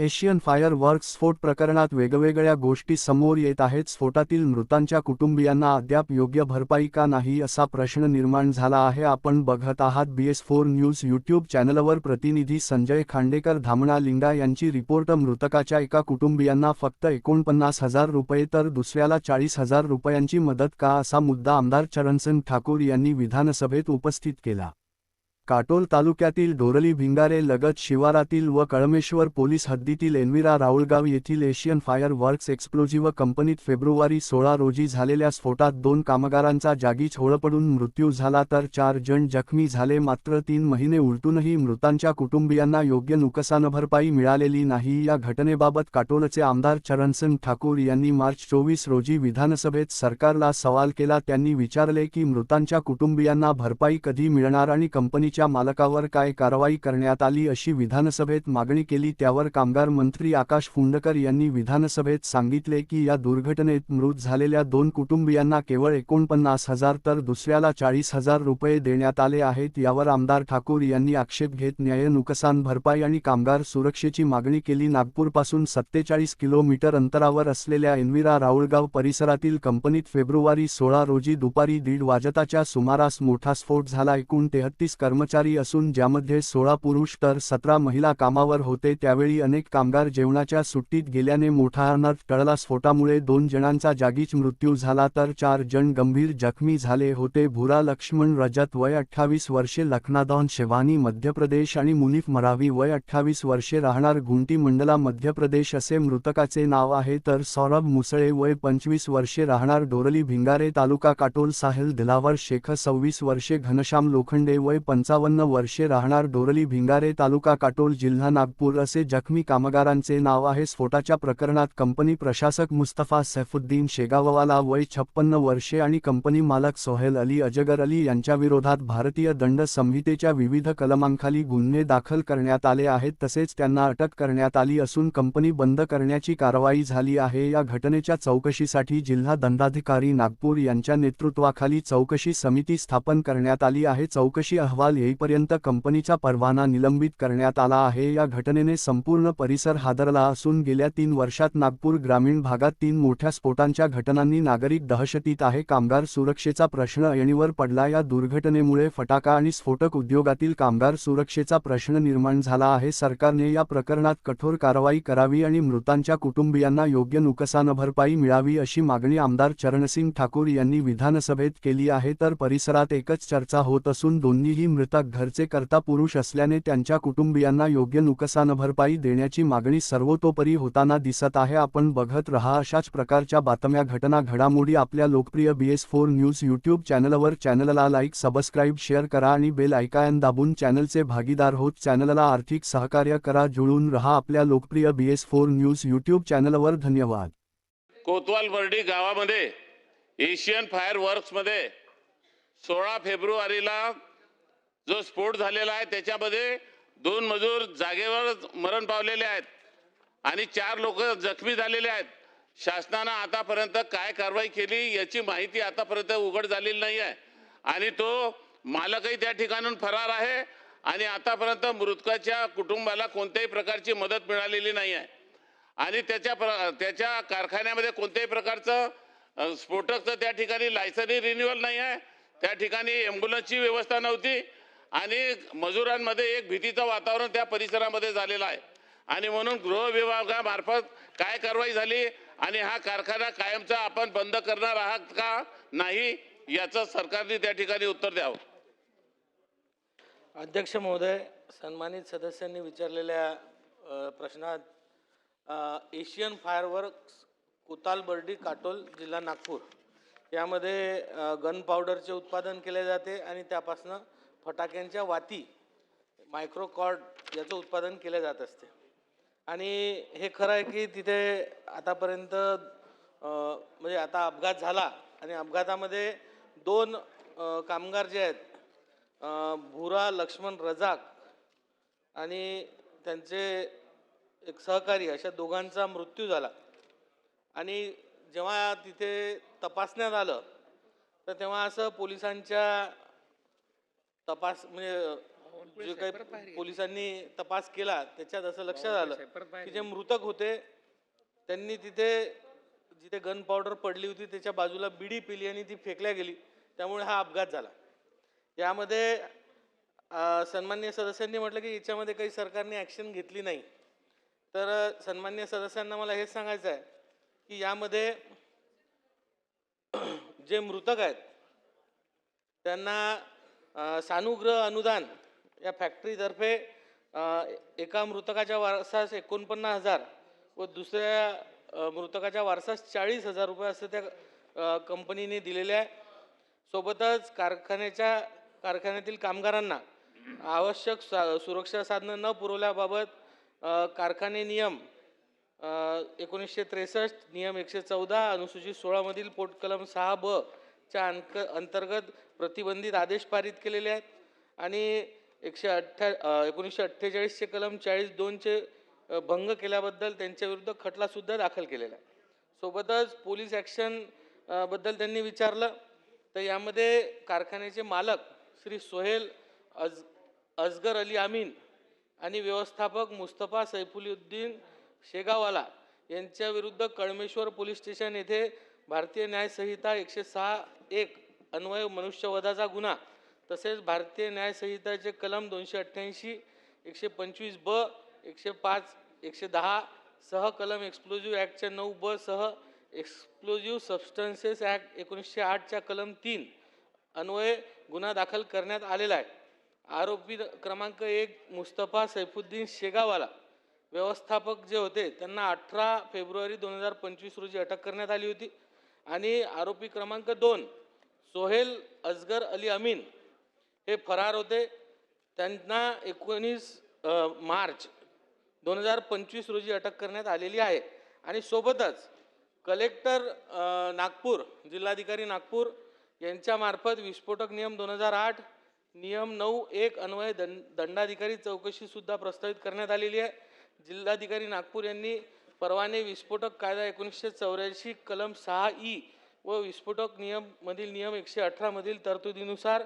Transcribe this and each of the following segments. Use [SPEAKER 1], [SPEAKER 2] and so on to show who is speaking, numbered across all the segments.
[SPEAKER 1] Asian fire works स्फोट प्रकरणात वेगवेगळ्या गोष्टी समोर येत आहेत. स्फोटातील मृतांच्या कुटुंबियांना अद्याप योग्य भरपाई का नाही असा प्रश्न निर्माण झाला आहे. आपण बघत आहात B S four news YouTube चॅनलवर प्रतिनिधी संजय खांडेकर धामणा लिंगा यांची रिपोर्ट. मृतकाच्या एका कुटुंबियांना फक्त एकोणपन्नास हजार रुपये तर दुसऱ्याला चाळीस हजार रुपयांची मदत का असा मुद्दा आमदार चरणसिंग ठाकूर यांनी विधानसभेत उपस्थित केला. काटोल तालुक्यातील डोरली भिंगारे लगत शिवारातील व कळमेश्वर पोलीस हद्दीतील एन्विरा राऊळगाव येथील एशियन फायर वर्क्स एक्सप्लोजिव्ह कंपनीत फेब्रुवारी सोळा रोजी झालेल्या स्फोटात दोन कामगारांचा जागीच होळपडून मृत्यू झाला तर चार जण जखमी झाले. मात्र तीन महिने उलटूनही मृतांच्या कुटुंबियांना योग्य नुकसानभरपाई मिळालेली नाही. या घटनेबाबत काटोलचे आमदार चरणसिंग ठाकूर यांनी मार्च चोवीस रोजी विधानसभेत सरकारला सवाल केला. त्यांनी विचारले की मृतांच्या कुटुंबियांना भरपाई कधी मिळणार आणि कंपनीच्या मालकावर काय कारवाई करण्यात आली अशी विधानसभेत मागणी केली त्यावर कामगार मंत्री आकाश फुंडकर यांनी विधानसभेत सांगितले की या दुर्घटनेत मृत झालेल्या दोन कुटुंबियांना केवळ एकोणपन्नास हजार तर दुसऱ्याला चाळीस हजार रुपये देण्यात आले आहेत यावर आमदार ठाकूर यांनी आक्षेप घेत न्याय नुकसान भरपाई आणि कामगार सुरक्षेची मागणी केली. नागपूरपासून सत्तेचाळीस किलोमीटर अंतरावर असलेल्या एनविरा राऊळगाव परिसरातील कंपनीत फेब्रुवारी सोळा रोजी दुपारी दीड वाजताच्या सुमारास मोठा स्फोट झाला. एकूण तेहत्तीस कर्मचारी असून ज्यामध्ये सोळा पुरुष तर सतरा महिला कामावर होते त्यावेळी अनेक कामगार जेवणाच्या सुट्टीत गेल्याने मोठा अनर्थ टळला. स्फोटामुळे दोन जणांचा जागीच मृत्यू झाला तर चार जण गंभीर जखमी झाले होते. भुरा लक्ष्मण रजत वय अठ्ठावीस वर्षे लखनादौन शेवानी मध्य प्रदेश आणि मुनीफ मरावी वय अठ्ठावीस वर्षे राहणार गुंटी मंडला मध्य प्रदेश असे मृतकाचे नाव आहे. तर सौरभ मुसळे वय पंचवीस वर्षे राहणार डोरली भिंगारे तालुका काटोल साहेल दिलावर शेख सव्वीस वर्षे घनश्याम लोखंडे वय पंचावन्न वर्षे राहणार डोरली भिंगारे तालुका काटोल जिल्हा नागपूर असे जखमी कामगारांचे नाव आहे. स्फोटाच्या प्रकरणात कंपनी प्रशासक मुस्तफा सैफुद्दीन शेगाववाला वय छप्पन्न वर्षे आणि कंपनी मालक सोहेल अली अजगर अली यांच्याविरोधात भारतीय दंड संहितेच्या विविध कलमांखाली गुन्हे दाखल करण्यात आले आहेत. तसेच त्यांना अटक करण्यात आली असून कंपनी बंद करण्याची कारवाई झाली आहे. या घटनेच्या चौकशीसाठी जिल्हा दंडाधिकारी नागपूर यांच्या नेतृत्वाखाली चौकशी समिती स्थापन करण्यात आली आहे. चौकशी अहवाल येईपर्यंत कंपनीचा परवाना निलंबित करण्यात आला आहे. या घटनेने संपूर्ण परिसर हादरला असून गेल्या तीन वर्षात नागपूर ग्रामीण भागात तीन मोठ्या स्फोटांच्या घटनांनी नागरिक दहशतीत आहे. कामगार सुरक्षेचा प्रश्न ऐणीवर पडला. या दुर्घटनेमुळे फटाका आणि स्फोटक उद्योगातील कामगार सुरक्षेचा प्रश्न निर्माण झाला आहे. सरकारने या प्रकरणात कठोर कारवाई करावी आणि मृतांच्या कुटुंबियांना योग्य नुकसान भरपाई मिळावी अशी मागणी आमदार चरणसिंग ठाकूर यांनी विधानसभेत केली आहे. तर परिसरात एकच चर्चा होत असून दोन्हीही मृत करता घरचे करता पुरुष असल्याने त्यांच्या कुटुंबियांना योग्य नुकसानभरपाई देण्याची मागणी सर्वतोपरी होताना दिसत आहे. आपण बघत रहा अशाच प्रकारच्या बातम्या घटना घडामोडी आपल्या लोकप्रिय B S four news YouTube चॅनलवर. चॅनलला लाईक सबस्क्राईब शेअर करा आणि बेल ऐकायन दाबून चॅनलचे भागीदार होत. चॅनलला आर्थिक सहकार्य करा जुळून रहा आपल्या लोकप्रिय B S four news YouTube चॅनलवर. धन्यवाद.
[SPEAKER 2] कोतवाल बर्डी गावामध्ये एशियन फायर वर्क्समध्ये सोळा फेब्रुवारीला जो स्फोट झालेला आहे त्याच्यामध्ये दोन मजूर जागेवर मरण पावलेले आहेत आणि चार लोक जखमी झालेले आहेत. शासनानं आतापर्यंत काय कारवाई केली याची माहिती आतापर्यंत उघड झालेली नाही आहे. आणि तो मालकही त्या ठिकाणून फरार आहे आणि आतापर्यंत मृतकाच्या कुटुंबाला कोणत्याही प्रकारची मदत मिळालेली नाही आहे. आणि त्याच्या प्र त्याच्या कारखान्यामध्ये कोणत्याही प्रकारचं स्फोटकचं त्या ठिकाणी लायसनही रिन्युअल नाही आहे. त्या ठिकाणी ॲम्ब्युलन्सची व्यवस्था नव्हती. आणि मजुरांमध्ये एक भीतीचं वातावरण त्या परिसरामध्ये झालेलं आहे. आणि म्हणून गृह विभागामार्फत काय कारवाई झाली आणि हा कारखाना कायमचा आपण बंद करणार आहात का नाही याचं सरकारने त्या ठिकाणी उत्तर द्यावं.
[SPEAKER 3] अध्यक्ष महोदय सन्मानित सदस्यांनी विचारलेल्या प्रश्नात एशियन फायरवर्क्स कुताल बर्डी काटोल जिल्हा नागपूर. यामध्ये गन पावडरचे उत्पादन केले जाते आणि त्यापासनं फटाक्यांच्या वाती मायक्रोकॉर्ड याचं उत्पादन केलं जात असते. आणि हे खरं आहे की तिथे आतापर्यंत म्हणजे आता अपघात झाला आणि अपघातामध्ये दोन कामगार जे आहेत भुरा लक्ष्मण रजाक आणि त्यांचे एक सहकारी अशा दोघांचा मृत्यू झाला. आणि जेव्हा तिथे तपासण्यात आलं तर तेव्हा असं पोलिसांच्या तपास म्हणजे जे काही पोलिसांनी तपास केला त्याच्यात असं लक्षात आलं की जे मृतक होते त्यांनी तिथे जिथे गन पावडर पडली होती त्याच्या बाजूला बिडी पिली आणि ती फेकल्या गेली. त्यामुळे हा अपघात झाला. यामध्ये अ, सन्माननीय सदस्यांनी म्हटलं की याच्यामध्ये काही सरकारने ॲक्शन घेतली नाही. तर अ, सन्माननीय सदस्यांना मला हेच सांगायचं आहे की यामध्ये जे मृतक आहेत त्यांना सानुग्रह अनुदान या फॅक्टरीतर्फे एका मृतकाच्या वारसास एकोणपन्नास हजार व दुसऱ्या मृतकाच्या वारसास चाळीस हजार रुपये असं त्या कंपनीने दिलेले आहे. सोबतच कारखान्याच्या कारखान्यातील कामगारांना आवश्यक सा सुरक्षा साधनं न पुरवल्याबाबत कारखाने नियम एकोणीसशे त्रेसष्ट नियम एकशे चौदा अनुसूचित सोळामधील पोट कलम सहा ब च्या अंक अंतर्गत प्रतिबंधित आदेश पारित केलेले आहेत. आणि एकशे अठ्ठ्या एकोणीसशे अठ्ठेचाळीसचे कलम चाळीस दोनचे भंग केल्याबद्दल त्यांच्याविरुद्ध खटलासुद्धा दाखल केलेला आहे. सोबतच पोलीस ॲक्शनबद्दल त्यांनी विचारलं. तर यामध्ये कारखान्याचे मालक श्री सोहेल अज अजगर अली अमीन आणि व्यवस्थापक मुस्तफा सैफुलुद्दीन शेगावाला यांच्याविरुद्ध कळमेश्वर पोलीस स्टेशन येथे भारतीय न्यायसंहिता एकशे सहा एक अन्वय मनुष्यवधाचा गुन्हा. तसेच भारतीय न्यायसंहिताचे कलम दोनशे अठ्ठ्याऐंशी एकशे पंचवीस ब एकशे पाच एकशे दहा सह कलम एक्सप्लोजिव्ह ॲक्टच्या नऊ ब सह एक्सप्लोजिव्ह सबस्टन्सेस ॲक्ट एकोणीसशे आठच्या कलम तीन अन्वये गुन्हा दाखल करण्यात आलेला आहे. आरोपी क्रमांक एक मुस्तफा सैफुद्दीन शेगावाला व्यवस्थापक जे होते त्यांना अठरा फेब्रुवारी दोन हजार पंचवीस रोजी अटक करण्यात आली होती. आणि आरोपी क्रमांक दोन सोहेल अजगर अली अमीन हे फरार होते. त्यांना एकोणीस मार्च दोन हजार पंचवीस रोजी अटक करण्यात आलेली आहे. आणि सोबतच कलेक्टर नागपूर जिल्हाधिकारी नागपूर यांच्यामार्फत विस्फोटक नियम दोन हजार आठ नियम नऊ एक अन्वय दं दंडाधिकारी चौकशीसुद्धा प्रस्तावित करण्यात आलेली आहे. जिल्हाधिकारी नागपूर यांनी परवाने विस्फोटक कायदा एकोणीसशे चौऱ्याऐंशी कलम सहा ई व विस्फोटक नियम मधील नियम एकशे अठरामधील तरतुदीनुसार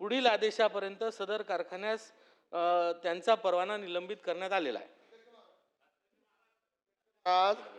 [SPEAKER 3] पुढील आदेशापर्यंत सदर कारखान्यास त्यांचा परवाना निलंबित करण्यात आलेला आहे.
[SPEAKER 4] आज